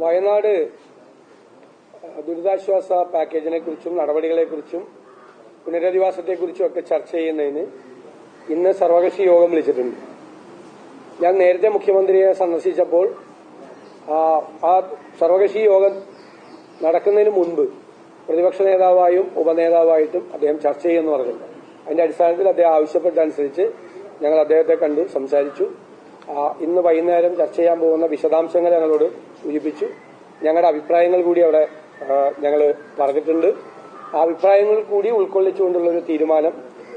വയനാട് ദുരിതാശ്വാസ പാക്കേജിനെ കുറിച്ചും നടപടികളെക്കുറിച്ചും പുനരധിവാസത്തെക്കുറിച്ചും ഒക്കെ ചർച്ച ചെയ്യുന്നതിന് ഇന്ന് സർവകക്ഷി യോഗം വിളിച്ചിട്ടുണ്ട്. ഞാൻ നേരത്തെ മുഖ്യമന്ത്രിയെ സന്ദർശിച്ചപ്പോൾ ആ, സർവകക്ഷി യോഗം നടക്കുന്നതിന് മുൻപ് പ്രതിപക്ഷ നേതാവായും ഉപനേതാവായിട്ടും അദ്ദേഹം ചർച്ച ചെയ്യുമെന്ന് പറഞ്ഞു അതിന്റെ അടിസ്ഥാനത്തിൽ അദ്ദേഹം ആവശ്യപ്പെട്ടനുസരിച്ച് ഞങ്ങൾ അദ്ദേഹത്തെ കണ്ടു സംസാരിച്ചു. ഇന്ന് വൈകുന്നേരം ചർച്ച ചെയ്യാൻ പോകുന്ന വിശദാംശങ്ങൾ ഞങ്ങളോട് സൂചിപ്പിച്ചു. ഞങ്ങളുടെ അഭിപ്രായങ്ങൾ കൂടി അവിടെ ഞങ്ങൾ പറഞ്ഞിട്ടുണ്ട്. ആ അഭിപ്രായങ്ങൾ കൂടി ഉൾക്കൊള്ളിച്ചുകൊണ്ടുള്ള ഒരു തീരുമാനം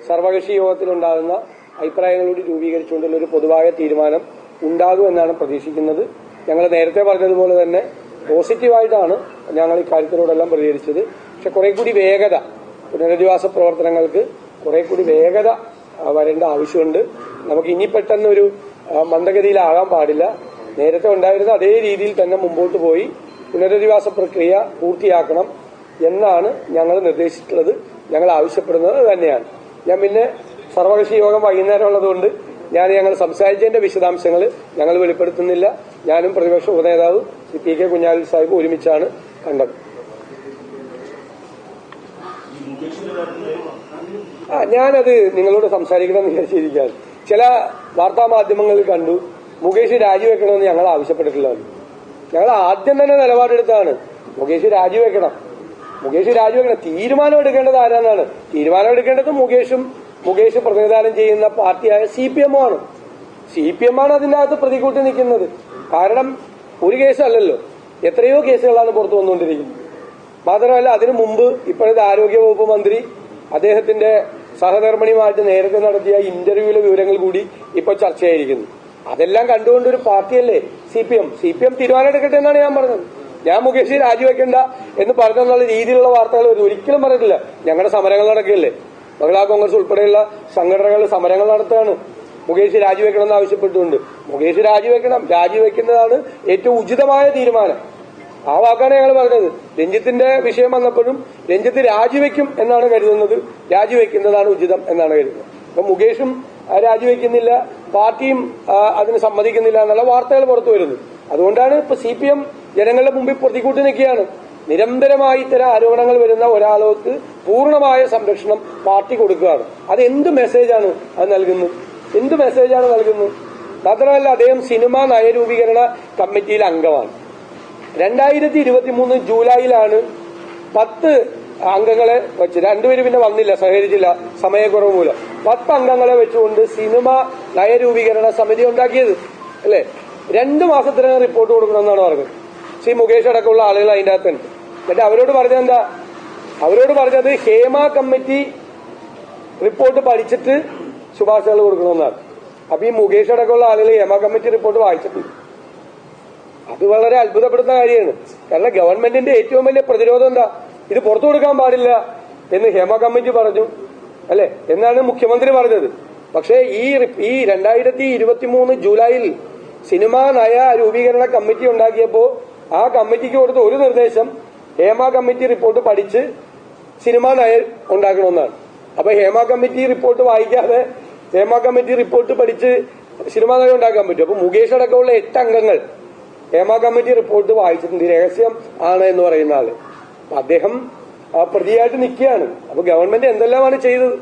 സർവകക്ഷി യോഗത്തിലുണ്ടാകുന്ന അഭിപ്രായങ്ങൾ കൂടി രൂപീകരിച്ചുകൊണ്ടുള്ള ഒരു പൊതുവായ തീരുമാനം ഉണ്ടാകുമെന്നാണ് പ്രതീക്ഷിക്കുന്നത്. ഞങ്ങൾ നേരത്തെ പറഞ്ഞതുപോലെ തന്നെ പോസിറ്റീവായിട്ടാണ് ഞങ്ങൾ ഇക്കാര്യത്തിലൂടെല്ലാം പ്രതികരിച്ചത്. പക്ഷെ കുറെ കൂടി വേഗത പുനരധിവാസ പ്രവർത്തനങ്ങൾക്ക് കുറെ കൂടി വേഗത വരേണ്ട ആവശ്യമുണ്ട്. നമുക്ക് ഇനി പെട്ടെന്നൊരു മന്ദഗതിയിലാകാൻ പാടില്ല. നേരത്തെ ഉണ്ടായിരുന്ന അതേ രീതിയിൽ തന്നെ മുമ്പോട്ട് പോയി പുനരധിവാസ പ്രക്രിയ പൂർത്തിയാക്കണം എന്നാണ് ഞങ്ങൾ നിർദ്ദേശിച്ചിട്ടുള്ളത്. ഞങ്ങൾ ആവശ്യപ്പെടുന്നത് തന്നെയാണ്. ഞാൻ പിന്നെ സർവകക്ഷി യോഗം വൈകുന്നേരം ഉള്ളതുകൊണ്ട് ഞാൻ ഞങ്ങൾ സംസാരിച്ചതിന്റെ വിശദാംശങ്ങൾ ഞങ്ങൾ വെളിപ്പെടുത്തുന്നില്ല. ഞാനും പ്രതിപക്ഷ ഉപനേതാവ് പി കെ കുഞ്ഞാലി സാഹിബ് ഒരുമിച്ചാണ് കണ്ടത്. ആ ഞാനത് നിങ്ങളോട് സംസാരിക്കണം എന്ന് വിചാരിച്ചിരിക്കുകയാണ്. ചില വാർത്താ മാധ്യമങ്ങളിൽ കണ്ടു മുകേഷ് രാജിവെക്കണമെന്ന് ഞങ്ങൾ ആവശ്യപ്പെട്ടിട്ടില്ല ഞങ്ങൾ ആദ്യം തന്നെ നിലപാടെടുത്താണ് മുകേഷ് രാജിവെക്കണം. മുകേഷ് രാജിവെക്കണം. തീരുമാനം എടുക്കേണ്ടത് ആരാന്നാണ്? തീരുമാനം എടുക്കേണ്ടത് മുകേഷും മുകേഷ് പ്രതിനിധാനം ചെയ്യുന്ന പാർട്ടിയായ സി പി എം ആണ്. സി പി എം ആണ് അതിനകത്ത് പ്രതികൂട്ടി നിൽക്കുന്നത്. കാരണം ഒരു കേസല്ലല്ലോ. എത്രയോ കേസുകളാണ് പുറത്തു വന്നുകൊണ്ടിരിക്കുന്നത്. മാത്രമല്ല അതിനു മുമ്പ് ഇപ്പോഴത്തെ ആരോഗ്യവകുപ്പ് മന്ത്രി അദ്ദേഹത്തിന്റെ സഹധർമ്മിണിയുമായിട്ട് നേരത്തെ നടത്തിയ ഇന്റർവ്യൂവിലെ വിവരങ്ങൾ കൂടി ഇപ്പൊ ചർച്ചയായിരിക്കുന്നു. അതെല്ലാം കണ്ടുകൊണ്ട് ഒരു പാർട്ടിയല്ലേ? C P M C P M തീരുമാനം എടുക്കട്ടെ എന്നാണ് ഞാൻ പറഞ്ഞത്. ഞാൻ മുകേഷ് രാജിവെക്കണ്ട എന്ന് പറഞ്ഞെന്നുള്ള രീതിയിലുള്ള വാർത്തകൾ വരും ഒരിക്കലും പറഞ്ഞിട്ടില്ല. ഞങ്ങളുടെ സമരങ്ങൾ നടക്കുകയല്ലേ? മഹിളാ കോൺഗ്രസ് ഉൾപ്പെടെയുള്ള സംഘടനകൾ സമരങ്ങൾ നടത്തുകയാണ്. മുകേഷ് രാജിവെക്കണമെന്ന് ആവശ്യപ്പെട്ടുകൊണ്ട്. മുകേഷ് രാജിവെക്കണം. രാജിവെക്കുന്നതാണ് ഏറ്റവും ഉചിതമായ തീരുമാനം. ആ വാക്കാണ് ഞങ്ങൾ പറഞ്ഞത്. രഞ്ജിത്തിന്റെ വിഷയം വന്നപ്പോഴും രഞ്ജിത്ത് രാജിവെക്കും എന്നാണ് കരുതുന്നത്. രാജിവെക്കുന്നതാണ് ഉചിതം എന്നാണ് കരുതുന്നത്. അപ്പൊ മുകേഷും രാജിവെക്കുന്നില്ല. പാർട്ടിയും അതിന് സമ്മതിക്കുന്നില്ല എന്നുള്ള വാർത്തകൾ പുറത്തു വരുന്നത്. അതുകൊണ്ടാണ് ഇപ്പൊ സി പി എം ജനങ്ങളുടെ മുമ്പിൽ പ്രതികൂട്ടി നിൽക്കുകയാണ്. നിരന്തരമായി ഇത്തരം ആരോപണങ്ങൾ വരുന്ന ഒരാൾക്ക് പൂർണമായ സംരക്ഷണം പാർട്ടി കൊടുക്കുകയാണ്. അത് എന്ത് മെസ്സേജാണ് അത് നൽകുന്നത്? എന്ത് മെസ്സേജാണ് നൽകുന്നത്? മാത്രമല്ല അദ്ദേഹം സിനിമാ നയരൂപീകരണ കമ്മിറ്റിയിൽ അംഗമാണ്. രണ്ടായിരത്തി ഇരുപത്തി മൂന്ന് ജൂലൈയിലാണ് പത്ത് അംഗങ്ങളെ വെച്ച് രണ്ടുപേര് പിന്നെ വന്നില്ല സഹകരിച്ചില്ല സമയക്കുറവ് മൂലം. പത്ത് അംഗങ്ങളെ വെച്ചുകൊണ്ട് സിനിമ നയരൂപീകരണ സമിതി ഉണ്ടാക്കിയത് അല്ലേ? രണ്ടു മാസത്തിനകം റിപ്പോർട്ട് കൊടുക്കണമെന്നാണ് പറഞ്ഞത്. ശ്രീ മുകേഷ് അടക്കമുള്ള ആളുകൾ അതിന്റെ അകത്തുണ്ട്. എന്നിട്ട് അവരോട് പറഞ്ഞത് എന്താ അവരോട് പറഞ്ഞത് ഹേമ കമ്മിറ്റി റിപ്പോർട്ട് പഠിച്ചിട്ട് ശുപാർശകൾ കൊടുക്കണമെന്നാണ്. അപ്പൊ ഈ മുകേഷ് അടക്കമുള്ള ആളുകൾ ഹേമ കമ്മിറ്റി റിപ്പോർട്ട് വായിച്ചിട്ടുണ്ട്. അത് വളരെ അത്ഭുതപ്പെടുന്ന കാര്യമാണ്. കാരണം ഗവൺമെന്റിന്റെ ഏറ്റവും വലിയ പ്രതിരോധം എന്താ? ഇത് പുറത്തു കൊടുക്കാൻ പാടില്ല എന്ന് ഹേമ കമ്മിറ്റി പറഞ്ഞു. അല്ലെ? എന്നാണ് മുഖ്യമന്ത്രി പറഞ്ഞത്. പക്ഷേ ഈ ഈ രണ്ടായിരത്തി ഇരുപത്തി മൂന്ന് ജൂലൈയിൽ സിനിമാ നയ രൂപീകരണ കമ്മിറ്റി ഉണ്ടാക്കിയപ്പോ ആ കമ്മിറ്റിക്ക് കൊടുത്ത ഒരു നിർദ്ദേശം ഹേമ കമ്മിറ്റി റിപ്പോർട്ട് പഠിച്ച് സിനിമാ നയ ഉണ്ടാക്കണമെന്നാണ്. അപ്പൊ ഹേമ കമ്മിറ്റി റിപ്പോർട്ട് വായിക്കാതെ ഹേമ കമ്മിറ്റി റിപ്പോർട്ട് പഠിച്ച് സിനിമാ നയം ഉണ്ടാക്കാൻ പറ്റും. അപ്പൊ മുകേഷ് അടക്കമുള്ള എട്ട് അംഗങ്ങൾ ഹേമ കമ്മിറ്റി റിപ്പോർട്ട് വായിച്ചിട്ടുണ്ട്. രഹസ്യം ആണ് എന്ന് പറയുന്ന ആൾ. അദ്ദേഹം ആ, പ്രതിയായിട്ട് നിൽക്കുകയാണ്. അപ്പൊ ഗവൺമെന്റ് എന്തെല്ലാമാണ് ചെയ്തത്?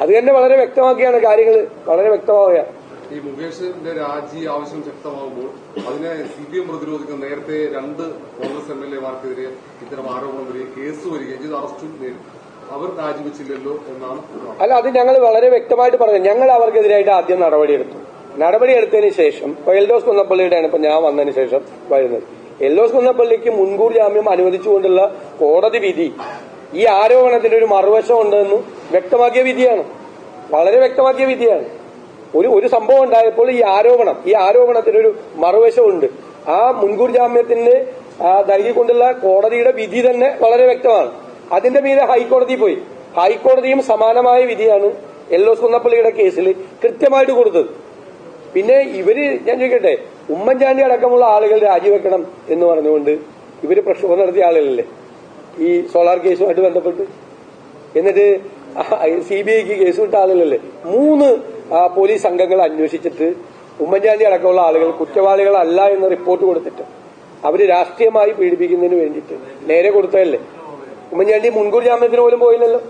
അത് തന്നെ വളരെ വ്യക്തമാക്കിയാണ് കാര്യങ്ങൾ വളരെ വ്യക്തമാവുക. ഈ മുകേഷിന്റെ രാജി ആവശ്യം ശക്തമാകുമ്പോൾ അതിനെ സി പി എം പ്രതിരോധിക്കുന്ന നേരത്തെ രണ്ട് കോൺഗ്രസ് എം എൽ എമാർക്കെതിരെ ഇത്തരം ആരോപണം വരികയും കേസ് വരികയും ചെയ്ത്. അറസ്റ്റും നേരിട്ടു. അവർ രാജിവെച്ചില്ലല്ലോ എന്നാണ് അല്ല അത് ഞങ്ങൾ വളരെ വ്യക്തമായിട്ട് പറഞ്ഞു. ഞങ്ങൾ അവർക്കെതിരായിട്ട് ആദ്യം നടപടിയെടുത്തു. നടപടിയെടുത്തതിന് ശേഷം എൽദോസ് കുന്നപ്പള്ളിയുടെയാണ് ഇപ്പൊ ഞാൻ വന്നതിന് ശേഷം വരുന്നത്. എൽദോസ് കുന്നപ്പള്ളിക്ക് മുൻകൂർ ജാമ്യം അനുവദിച്ചുകൊണ്ടുള്ള കോടതി വിധി ഈ ആരോപണത്തിന്റെ ഒരു മറുവശം ഉണ്ടെന്ന് വ്യക്തമാക്കിയ വിധിയാണ്. വളരെ വ്യക്തമാക്കിയ വിധിയാണ്. ഒരു ഒരു സംഭവം ഉണ്ടായപ്പോൾ ഈ ആരോപണം ഈ ആരോപണത്തിനൊരു മറുവശമുണ്ട് ആ മുൻകൂർ ജാമ്യത്തിന്റെ നൽകിക്കൊണ്ടുള്ള കോടതിയുടെ വിധി തന്നെ വളരെ വ്യക്തമാണ്. അതിന്റെ മീതെ ഹൈക്കോടതി പോയി. ഹൈക്കോടതിയും സമാനമായ വിധിയാണ് എല്ലോസ് കുന്നപ്പള്ളിയുടെ കേസിൽ കൃത്യമായിട്ട് കൊടുത്തത്. പിന്നെ ഇവർ ഞാൻ ചോദിക്കട്ടെ ഉമ്മൻചാണ്ടി അടക്കമുള്ള ആളുകൾ രാജിവെക്കണം എന്ന് പറഞ്ഞുകൊണ്ട് ഇവർ പ്രക്ഷോഭം നടത്തിയ ആളുകളല്ലേ? ഈ സോളാർ കേസുമായിട്ട് ബന്ധപ്പെട്ട്? എന്നിട്ട് സി ബി ഐക്ക് കേസ് വിട്ട ആളുകളല്ലേ? മൂന്ന് പോലീസ് സംഘങ്ങൾ അന്വേഷിച്ചിട്ട് ഉമ്മൻചാണ്ടി അടക്കമുള്ള ആളുകൾ കുറ്റവാളികളല്ല എന്ന് റിപ്പോർട്ട് കൊടുത്തിട്ട് അവർ രാഷ്ട്രീയമായി പീഡിപ്പിക്കുന്നതിന് വേണ്ടിയിട്ട് നേരെ കൊടുത്തതല്ലേ? ഉമ്മൻചാണ്ടി മുൻകൂർ ജാമ്യത്തിന് പോലും പോയില്ലല്ലോ.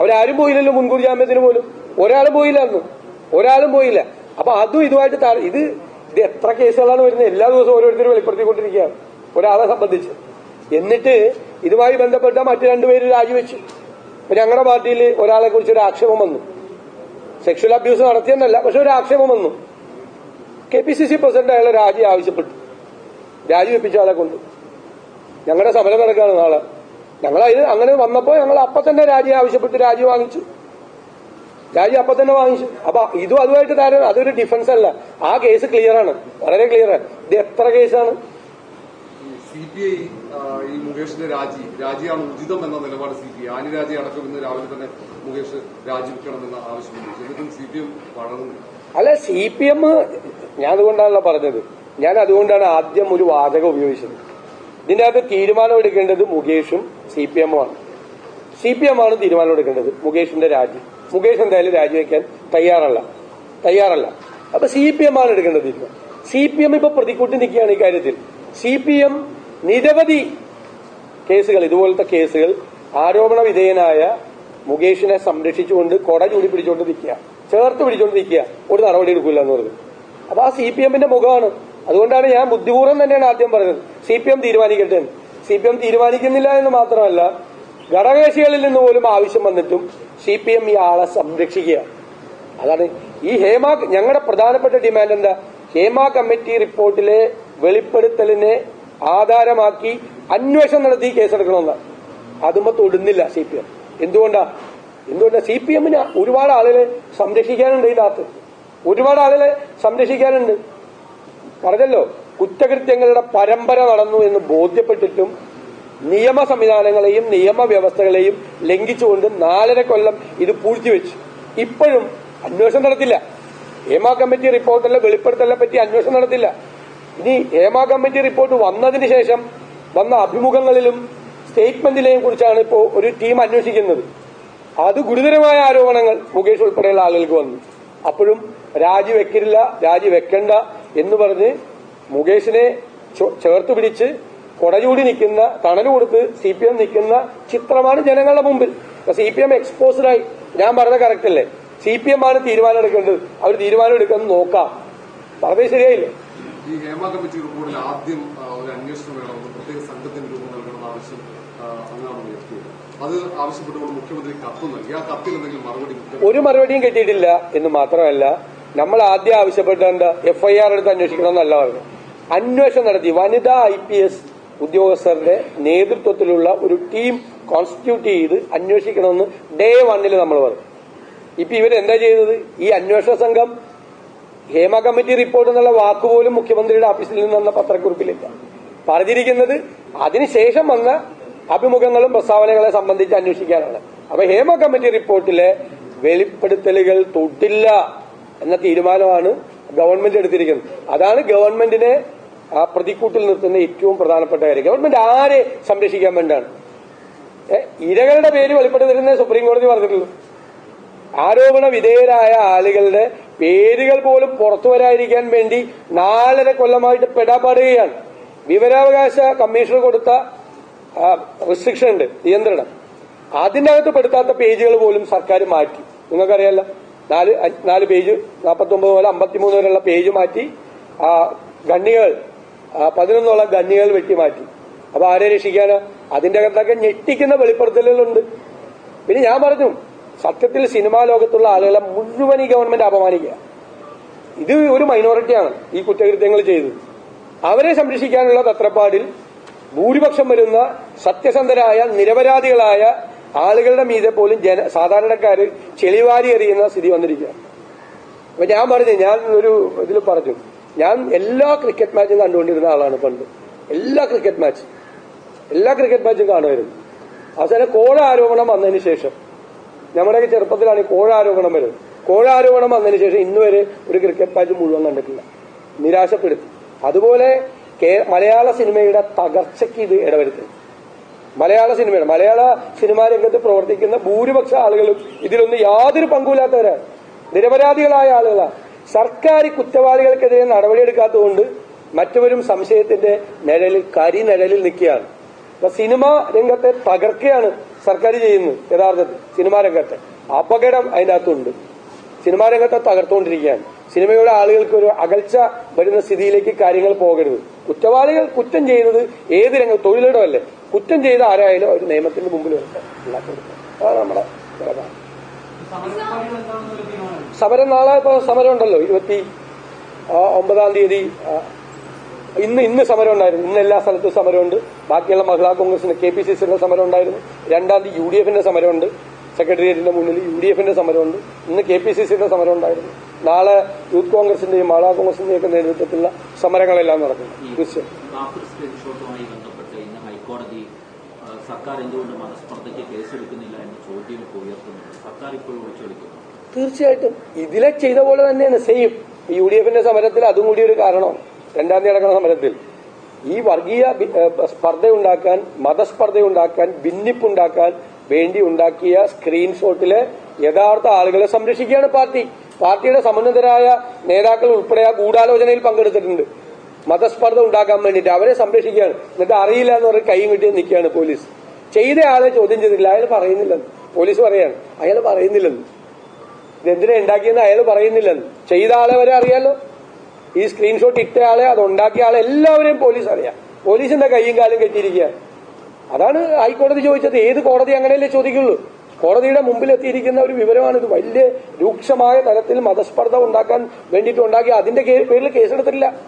അവരാരും പോയില്ലല്ലോ മുൻകൂർ ജാമ്യത്തിന് പോലും. ഒരാളും പോയില്ല ഒരാളും പോയില്ല. അപ്പൊ അതും ഇതുമായിട്ട് താഴെ ഇത് ഇത് എത്ര കേസുകളാണ് വരുന്നത്? എല്ലാ ദിവസവും ഓരോരുത്തർ വെളിപ്പെടുത്തിക്കൊണ്ടിരിക്കുകയാണ്. ഒരാളെ സംബന്ധിച്ച്. എന്നിട്ട് ഇതുമായി ബന്ധപ്പെട്ട മറ്റു രണ്ടുപേര് രാജിവെച്ചു. ഞങ്ങളുടെ പാർട്ടിയിൽ ഒരാളെ കുറിച്ച് ഒരു ആക്ഷേപം വന്നു. സെക്ഷൽ അബ്യൂസ് നടത്തിയെന്നല്ല പക്ഷെ ഒരു ആക്ഷേപം വന്നു. K P C C president അയാളെ രാജി ആവശ്യപ്പെട്ടു. രാജിവെപ്പിച്ച ആളെ കൊണ്ട്. ഞങ്ങളുടെ സമരം നടക്കുകയാണ് നാളെ. ഞങ്ങൾ അങ്ങനെ വന്നപ്പോൾ ഞങ്ങൾ അപ്പൊ തന്നെ രാജി ആവശ്യപ്പെട്ട് രാജി വാങ്ങിച്ചു. രാജി അപ്പൊ തന്നെ വാങ്ങിച്ചു. അപ്പൊ ഇതും അതുമായിട്ട് താരം അതൊരു ഡിഫൻസ് അല്ല. ആ കേസ് ക്ലിയർ ആണ്. വളരെ ക്ലിയർ ആണ്. ഇത് എത്ര കേസാണ് സി പി ഐ ഈ മുകേഷിന്റെ രാജി. രാജിയാണ് ഉചിതം എന്ന നിലപാട് സി പി ഐ ആനി രാജി അടക്കം ഇന്ന് രാവിലെ തന്നെ മുകേഷ് രാജിവെക്കണമെന്ന ആവശ്യം എന്നിട്ടും സി പി എം വളർന്നു അല്ല സി പി എം ഞാൻ അതുകൊണ്ടാണല്ലോ പറഞ്ഞത്. ഞാൻ അതുകൊണ്ടാണ് ആദ്യം ഒരു വാചകം ഉപയോഗിച്ചത്. ഇതിന്റെ അകത്ത് തീരുമാനം എടുക്കേണ്ടത് മുകേഷും സി പി എമ്മുമാണ് സി പി എം ആണ് തീരുമാനം എടുക്കേണ്ടത് മുകേഷിന്റെ രാജി. മുകേഷ് എന്തായാലും രാജിവെക്കാൻ തയ്യാറല്ല. തയ്യാറല്ല. അപ്പൊ സി പി എം ആണ് എടുക്കേണ്ട തീരുമാനം സി പി എം ഇപ്പൊ പ്രതിക്കൂട്ടി നിൽക്കുകയാണ് ഇക്കാര്യത്തിൽ കാര്യത്തിൽ. സി പി എം നിരവധി കേസുകൾ ഇതുപോലത്തെ കേസുകൾ ആരോപണ വിധേയനായ മുകേഷിനെ സംരക്ഷിച്ചുകൊണ്ട് കൊട ചൂടി പിടിച്ചുകൊണ്ട് നിൽക്കുക. ചേർത്ത് പിടിച്ചുകൊണ്ട് നിൽക്കുക. ഒരു നടപടി എടുക്കില്ല എന്ന് പറഞ്ഞു അപ്പൊ ആ സി പി എമ്മിന്റെ മുഖമാണ്. അതുകൊണ്ടാണ് ഞാൻ ബുദ്ധിപൂർവം തന്നെയാണ് ആദ്യം പറഞ്ഞത്. സി പി എം തീരുമാനിക്കട്ടെ സി പി എം തീരുമാനിക്കുന്നില്ല എന്ന് മാത്രമല്ല ഘടകകക്ഷികളിൽ നിന്ന് പോലും ആവശ്യം വന്നിട്ടും സി പി എം ഈ ആളെ സംരക്ഷിക്കുക അതാണ് ഈ ഹേമ ഞങ്ങളുടെ പ്രധാനപ്പെട്ട ഡിമാൻഡ് എന്താ? ഹേമ കമ്മിറ്റി റിപ്പോർട്ടിലെ വെളിപ്പെടുത്തലിനെ ആധാരമാക്കി അന്വേഷണം നടത്തി കേസെടുക്കണമെന്നാണ് അതുമ്പോ തൊടുന്നില്ല സി പി എം എന്തുകൊണ്ടാ? എന്തുകൊണ്ടാ? സി പി എമ്മിന് ഒരുപാട് ആളുകളെ സംരക്ഷിക്കാനുണ്ട് ഇതിനകത്ത് ഒരുപാട് ആളുകളെ സംരക്ഷിക്കാനുണ്ട്. പറഞ്ഞല്ലോ കുറ്റകൃത്യങ്ങളുടെ പരമ്പര നടന്നു എന്ന് ബോധ്യപ്പെട്ടിട്ടും നിയമ സംവിധാനങ്ങളെയും നിയമവ്യവസ്ഥകളെയും ലംഘിച്ചുകൊണ്ട് നാലര കൊല്ലം ഇത് പൂഴ്ത്തിവെച്ചു. ഇപ്പോഴും അന്വേഷണം നടത്തില്ല. ഹേമ കമ്മിറ്റി റിപ്പോർട്ടല്ല വെളിപ്പെടുത്തലിനെ പറ്റി അന്വേഷണം നടത്തില്ല. ഇനി ഹേമ കമ്മിറ്റി റിപ്പോർട്ട് വന്നതിന് ശേഷം വന്ന അഭിമുഖങ്ങളിലും സ്റ്റേറ്റ്മെന്റിലെയും കുറിച്ചാണ് ഇപ്പോൾ ഒരു ടീം അന്വേഷിക്കുന്നത്. അത് ഗുരുതരമായ ആരോപണങ്ങൾ മുകേഷ് ഉൾപ്പെടെയുള്ള ആളുകൾക്ക് വന്നു. അപ്പോഴും രാജിവെക്കില്ല രാജിവെക്കണ്ട എന്ന് പറഞ്ഞ് മുകേഷിനെ ചേർത്ത് പിടിച്ച് കൊടചൂടി നിൽക്കുന്ന തണൽ കൊടുത്ത് സി പി എം നിൽക്കുന്ന ചിത്രമാണ് ജനങ്ങളുടെ മുമ്പിൽ. സി പി എം എക്സ്പോസ്ഡായി ഞാൻ പറഞ്ഞ കറക്റ്റ് അല്ലേ? സി പി എം ആണ് തീരുമാനം എടുക്കേണ്ടത്. അവർ തീരുമാനം എടുക്കുന്നത് നോക്കാം. പറഞ്ഞത് ശരിയായില്ലേ? ഈ ഹേമ കമ്മിറ്റി റിപ്പോർട്ടിൽ ആദ്യം ഒരു അന്വേഷണം വേണമെന്ന് പ്രത്യേക സംഘത്തിന് രൂപം നൽകണമെന്ന ആവശ്യം അങ്ങാണ് ഉയർത്തിയത് അത് ആവശ്യപ്പെട്ടുകൊണ്ട് മുഖ്യമന്ത്രി കത്ത് നൽകി. ആ കത്തിൽ എന്തെങ്കിലും മറുപടി ഒരു മറുപടിയും കിട്ടിയിട്ടില്ല എന്ന് മാത്രമല്ല നമ്മൾ ആദ്യം ആവശ്യപ്പെട്ട എന്താ എഫ്ഐആർ എടുത്ത് അന്വേഷിക്കണം എന്നല്ല പറഞ്ഞു അന്വേഷണം നടത്തി. വനിതാ ഐ പി എസ് ഉദ്യോഗസ്ഥരുടെ നേതൃത്വത്തിലുള്ള ഒരു ടീം കോൺസ്റ്റിറ്റ്യൂട്ട് ചെയ്ത് അന്വേഷിക്കണമെന്ന് ഡേ വണ്ണിൽ നമ്മൾ പറഞ്ഞു. ഇപ്പൊ ഇവരെന്താ ചെയ്തത്? ഈ അന്വേഷണ സംഘം ഹേമ കമ്മിറ്റി റിപ്പോർട്ട് എന്നുള്ള വാക്കുപോലും മുഖ്യമന്ത്രിയുടെ ഓഫീസിൽ നിന്ന് വന്ന പത്രക്കുറിപ്പിലില്ല. പറഞ്ഞിരിക്കുന്നത് അതിനുശേഷം വന്ന അഭിമുഖങ്ങളും പ്രസ്താവനകളെ സംബന്ധിച്ച് അന്വേഷിക്കാനാണ്. അപ്പൊ ഹേമ കമ്മിറ്റി റിപ്പോർട്ടിലെ വെളിപ്പെടുത്തലുകൾ തൊട്ടില്ല എന്ന തീരുമാനമാണ് ഗവൺമെന്റ് എടുത്തിരിക്കുന്നത്. അതാണ് ഗവൺമെന്റിനെ ആ പ്രതിക്കൂട്ടിൽ നിർത്തുന്ന ഏറ്റവും പ്രധാനപ്പെട്ട കാര്യം. ഗവൺമെന്റ് ആരെ സംരക്ഷിക്കാൻ വേണ്ടിയാണ്? ഇരകളുടെ പേര് വെളിപ്പെടുത്തരുന്നേ സുപ്രീം കോടതി പറഞ്ഞിട്ടുള്ളൂ. ആരോപണ വിധേയരായ ആളുകളുടെ പേരുകൾ പോലും പുറത്തു വരാതിരിക്കാൻ വേണ്ടി നാലര കൊല്ലമായിട്ട് പെടാപാടുകയാണ്. വിവരാവകാശ കമ്മീഷണർ കൊടുത്ത റിസ്ട്രിക്ഷൻ ഉണ്ട് നിയന്ത്രണം. അതിന്റെ അകത്ത് പെടുത്താത്ത പേജുകൾ പോലും സർക്കാർ മാറ്റി. നിങ്ങൾക്കറിയാലോ നാല് നാല് പേജ് നാൽപ്പത്തി ഒമ്പത് മുതൽ അമ്പത്തിമൂന്ന് വരെയുള്ള പേജ് മാറ്റി ആ ഗണ്ണികൾ പതിനൊന്നോളം ഗണ്ണികൾ വെട്ടി മാറ്റി. അപ്പൊ ആരെ രക്ഷിക്കാനാ? അതിന്റെ അകത്തൊക്കെ ഞെട്ടിക്കുന്ന വെളിപ്പെടുത്തലുകളുണ്ട്. പിന്നെ ഞാൻ പറഞ്ഞു സത്യത്തിൽ സിനിമാ ലോകത്തുള്ള ആളുകളെ മുഴുവൻ ഈ ഗവൺമെന്റ് അപമാനിക്കുക. ഇത് ഒരു മൈനോറിറ്റിയാണ് ഈ കുറ്റകൃത്യങ്ങൾ ചെയ്തത്. അവരെ സംരക്ഷിക്കാനുള്ള തത്രപ്പാടിൽ ഭൂരിപക്ഷം വരുന്ന സത്യസന്ധരായ നിരപരാധികളായ ആളുകളുടെ മീതെ പോലും ജന സാധാരണക്കാർ ചെളിവാരി എറിയുന്ന സ്ഥിതി വന്നിരിക്കുകയാണ്. അപ്പൊ ഞാൻ പറഞ്ഞു ഞാൻ ഒരു ഇതിൽ പറഞ്ഞു ഞാൻ എല്ലാ ക്രിക്കറ്റ് മാച്ചും കണ്ടുകൊണ്ടിരുന്ന ആളാണ് പണ്ട്. എല്ലാ ക്രിക്കറ്റ് മാച്ച് എല്ലാ ക്രിക്കറ്റ് മാച്ചും കാണുമായിരുന്നു. അവസാനം കോഴ ആരോപണം വന്നതിന് ശേഷം. നമ്മുടെയൊക്കെ ചെറുപ്പത്തിലാണ് ഈ കോഴ ആരോപണം വരുന്നത് കോഴ ആരോപണം വന്നതിന് ശേഷം ഇന്ന് വരെ ഒരു ക്രിക്കറ്റ് മാച്ച് മുഴുവൻ കണ്ടിട്ടില്ല. നിരാശപ്പെടുത്തി. അതുപോലെ മലയാള സിനിമയുടെ തകർച്ചയ്ക്ക് ഇത് ഇടവരുത്തി. മലയാള സിനിമയുടെ മലയാള സിനിമാ രംഗത്ത് പ്രവർത്തിക്കുന്ന ഭൂരിപക്ഷ ആളുകളും ഇതിലൊന്നും യാതൊരു പങ്കുമില്ലാത്തവരാണ്. നിരപരാധികളായ ആളുകളാണ്. സർക്കാർ കുറ്റവാളികൾക്കെതിരെ നടപടിയെടുക്കാത്തതുകൊണ്ട് മറ്റവരും സംശയത്തിന്റെ നിഴലിൽ കരി നിഴലിൽ നിൽക്കുകയാണ്. അപ്പൊ സിനിമ രംഗത്തെ തകർക്കുകയാണ് സർക്കാർ ചെയ്യുന്നത് യഥാർത്ഥത്തിൽ സിനിമാ രംഗത്തെ. അപകടം അതിന്റെ അകത്തുണ്ട് സിനിമാ രംഗത്തെ തകർത്തുകൊണ്ടിരിക്കുകയാണ്. സിനിമയുടെ ആളുകൾക്ക് ഒരു അകൽച്ച വരുന്ന സ്ഥിതിയിലേക്ക് കാര്യങ്ങൾ പോകരുത്. കുറ്റവാളികൾ കുറ്റം ചെയ്യുന്നത് ഏത് രംഗം തൊഴിലിടമല്ലേ? കുറ്റം ചെയ്ത ആരായാലും അവർ നിയമത്തിന്റെ മുമ്പിൽ ഉണ്ടാക്കി അതാണ് നമ്മുടെ സമരം നാളെ ഇപ്പൊ സമരം ഉണ്ടല്ലോ ഇരുപത്തി ഒമ്പതാം തീയതി ഇന്ന് ഇന്ന് സമരം ഉണ്ടായിരുന്നു ഇന്ന് എല്ലാ സ്ഥലത്തും സമരമുണ്ട്. ബാക്കിയുള്ള മഹിളാ കോൺഗ്രസിന് കെ പി സി സിയുടെ സമരം ഉണ്ടായിരുന്നു രണ്ടാം തീയതി യു ഡി എഫിന്റെ സമരമുണ്ട്. സെക്രട്ടേറിയറ്റിന്റെ മുന്നിൽ യു ഡി എഫിന്റെ സമരമുണ്ട്. ഇന്ന് കെ പി സി സിയുടെ സമരം ഉണ്ടായിരുന്നു നാളെ യൂത്ത് കോൺഗ്രസിന്റെയും മഹിളാ കോൺഗ്രസിന്റെയും ഒക്കെ നേതൃത്വത്തിലുള്ള സമരങ്ങളെല്ലാം നടക്കുന്നു. തീർച്ചയായും റാഫിൾ സ്ക്രീൻഷോട്ടുമായി ബന്ധപ്പെട്ട് ഇന്ന് ഹൈക്കോടതി ആ, സർക്കാർ എന്തുകൊണ്ട് മനസ്പർദ്ധയ്ക്ക് കേസെടുക്കുന്നില്ല എന്ന ചോദ്യം ഇപ്പോൾ ഉയർത്തുന്നുണ്ട്. സർക്കാർ ഇപ്പോൾ ഒളിച്ചൊളിക്കുന്നു തീർച്ചയായിട്ടും ഇതിലെ ചെയ്ത പോലെ തന്നെയാണ് സെയിം യു ഡി എഫിന്റെ സമരത്തിൽ അതും കൂടി ഒരു കാരണം. രണ്ടാം തീയതി നടക്കുന്ന സമരത്തിൽ. ഈ വർഗീയ സ്പർദ്ധയുണ്ടാക്കാൻ മതസ്പർദ്ധയുണ്ടാക്കാൻ ഭിന്നിപ്പുണ്ടാക്കാൻ വേണ്ടി ഉണ്ടാക്കിയ സ്ക്രീൻഷോട്ടിലെ യഥാർത്ഥ ആളുകളെ സംരക്ഷിക്കുകയാണ് പാർട്ടി. പാർട്ടിയുടെ സമന്നതരായ നേതാക്കൾ ഉൾപ്പെടെ ആ ഗൂഢാലോചനയിൽ പങ്കെടുത്തിട്ടുണ്ട്. മതസ്പർദ്ധ ഉണ്ടാക്കാൻ വേണ്ടിയിട്ട് അവരെ സംരക്ഷിക്കുകയാണ്. എന്നിട്ട് അറിയില്ല എന്ന് പറഞ്ഞ് കൈ കിട്ടി നിൽക്കുകയാണ് പോലീസ്. ചെയ്ത ആളെ ചോദ്യം ചെയ്തില്ല അയാൾ പറയുന്നില്ലെന്ന്. പോലീസ് പറയാണ്. അയാൾ പറയുന്നില്ലെന്ന്. ഇതെന്തിനാ ഉണ്ടാക്കിയെന്ന് അയാൾ പറയുന്നില്ലെന്ന്. ചെയ്ത ആളെ വരെ അറിയാലോ. ഈ സ്ക്രീൻഷോട്ട് ഇട്ട ആളെ അത് ഉണ്ടാക്കിയ ആളെ എല്ലാവരെയും പോലീസ് അറിയാം. പോലീസിന്റെ കൈയും കാലും കെട്ടിയിരിക്കുക? അതാണ് ഹൈക്കോടതി ചോദിച്ചത്. ഏത് കോടതി അങ്ങനെയല്ലേ ചോദിക്കുള്ളൂ? കോടതിയുടെ മുമ്പിൽ എത്തിയിരിക്കുന്ന ഒരു വിവരമാണ് ഇത്. വലിയ രൂക്ഷമായ തലത്തിൽ മതസ്പർദ്ധ ഉണ്ടാക്കാൻ വേണ്ടിയിട്ട് ഉണ്ടാക്കി അതിന്റെ പേരിൽ കേസെടുത്തിട്ടില്ല.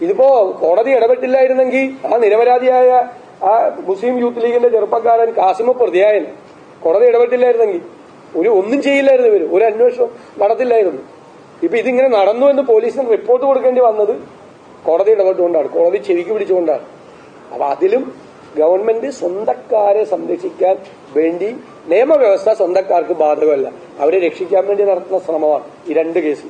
ഇതിപ്പോ കോടതി ഇടപെട്ടില്ലായിരുന്നെങ്കിൽ ആ നിരപരാധിയായ ആ മുസ്ലിം യൂത്ത് ലീഗിന്റെ ചെറുപ്പക്കാരൻ കാസിമ പ്രതിയായൻ കോടതി ഇടപെട്ടില്ലായിരുന്നെങ്കിൽ ഒരു ഒന്നും ചെയ്യില്ലായിരുന്നു ഇവർ. ഒരു അന്വേഷണം നടത്തില്ലായിരുന്നു. ഇപ്പൊ ഇതിങ്ങനെ നടന്നു എന്ന് പോലീസിന് റിപ്പോർട്ട് കൊടുക്കേണ്ടി വന്നത് കോടതി ഇടപെട്ടുകൊണ്ടാണ്. കോടതി ചെവിക്ക് പിടിച്ചുകൊണ്ടാണ്. അപ്പൊ അതിലും ഗവൺമെന്റ് സ്വന്തക്കാരെ സംരക്ഷിക്കാൻ വേണ്ടി നിയമവ്യവസ്ഥ സ്വന്തക്കാർക്ക് ബാധകമല്ല. അവരെ രക്ഷിക്കാൻ വേണ്ടി നടത്തുന്ന ശ്രമമാണ് ഈ രണ്ട് കേസിൽ